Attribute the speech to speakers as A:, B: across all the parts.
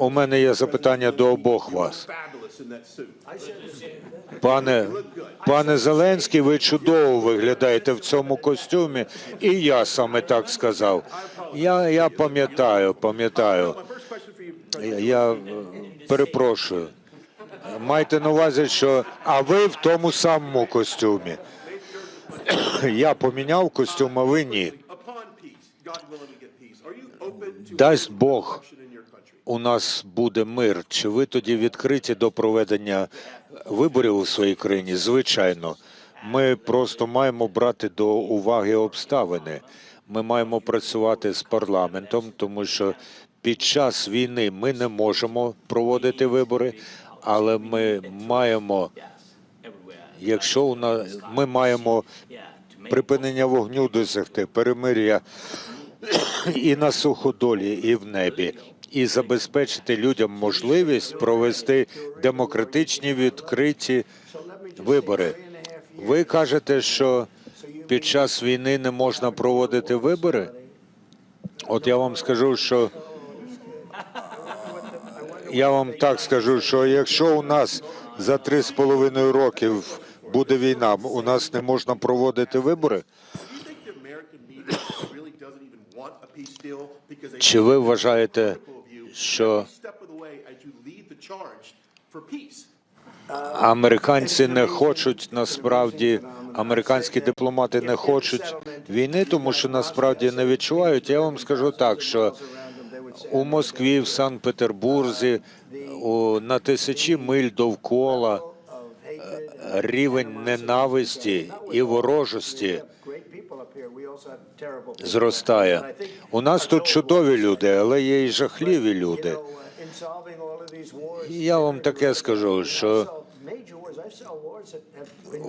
A: У мене є запитання до обох вас. Пане, пане Зеленський, ви чудово виглядаєте в цьому костюмі, і я саме так сказав. Я, я пам'ятаю, пам'ятаю. Я, е, перепрошую. Майте на увазі, що а ви в тому самому костюмі. Я поміняв костюм, а ви ні. Дасть Бог, у нас буде мир. Чи ви тоді відкриті до проведення виборів у своїй країні? Звичайно, ми просто маємо брати до уваги обставини. Ми маємо працювати з парламентом, тому що під час війни ми не можемо проводити вибори, але ми маємо, якщо у нас ми маємо припинення вогню досягти, перемир'я і на суходолі, і в небі, і забезпечити людям можливість провести демократичні відкриті вибори. Ви кажете, що під час війни не можна проводити вибори? От я вам скажу, що я вам так скажу, що якщо у нас за три з половиною років буде війна, у нас не можна проводити вибори. Чи ви вважаєте, що американці не хочуть насправді, американські дипломати не хочуть війни, тому що насправді не відчувають. Я вам скажу так, що у Москві, в Санкт-Петербурзі, на тисячі миль довкола е, рівень ненависті і ворожості зростає. У нас тут чудові люди, але є і жахливі люди. І я вам таке скажу, що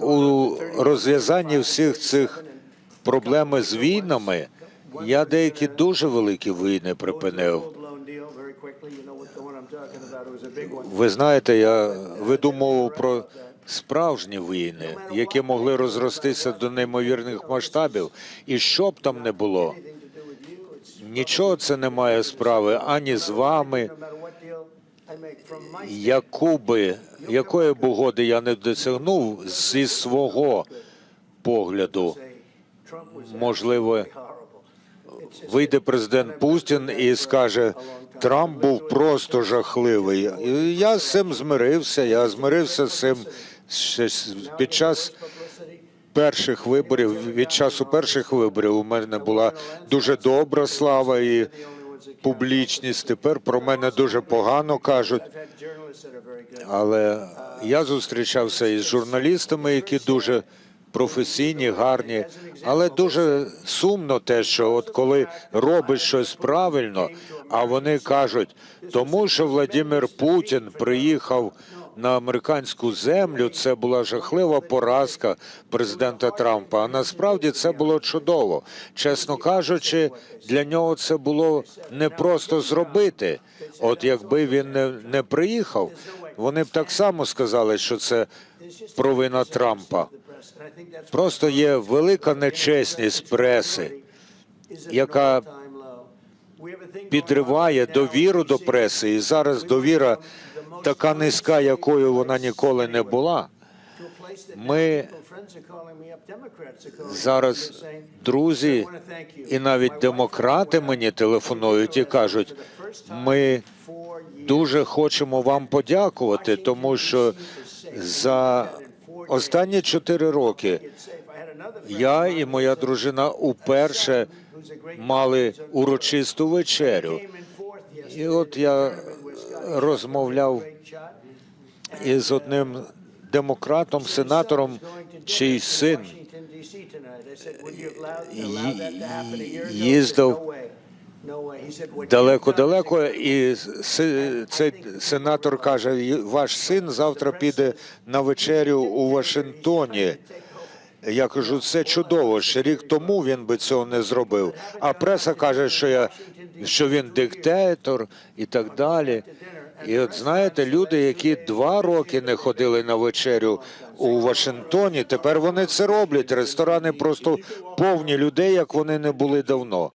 A: у розв'язанні всіх цих проблем з війнами. Я деякі дуже великі війни припинив. Ви знаєте, я веду мову про справжні війни, які могли розростися до неймовірних масштабів, і що б там не було, нічого це не має справи ані з вами, яку би, якої б угоди я не досягнув зі свого погляду. Можливо, вийде президент Путін і скаже, Трамп був просто жахливий. Я з цим змирився. Я змирився з цим під час перших виборів. Від часу перших виборів у мене була дуже добра слава і публічність. Тепер про мене дуже погано кажуть. Але я зустрічався із журналістами, які дуже професійні, гарні. Але дуже сумно те, що от коли робиш щось правильно, а вони кажуть, тому що Владимир Путін приїхав на американську землю, це була жахлива поразка президента Трампа. А насправді це було чудово. Чесно кажучи, для нього це було непросто зробити. От якби він не, не приїхав, вони б так само сказали, що це провина Трампа. Просто є велика нечесність преси, яка підриває довіру до преси, і зараз довіра така низька, якою вона ніколи не була. Ми зараз друзі і навіть демократи мені телефонують і кажуть, ми дуже хочемо вам подякувати, тому що за останні чотири роки я і моя дружина уперше мали урочисту вечерю. І от я розмовляв із одним демократом, сенатором, чий син ї- їздив далеко-далеко, і цей сенатор каже: ваш син завтра піде на вечерю у Вашингтоні. Я кажу, це чудово. Ще рік тому він би цього не зробив. А преса каже, що я що він диктатор і так далі. І от знаєте, люди, які два роки не ходили на вечерю у Вашингтоні, тепер вони це роблять. Ресторани просто повні людей, як вони не були давно.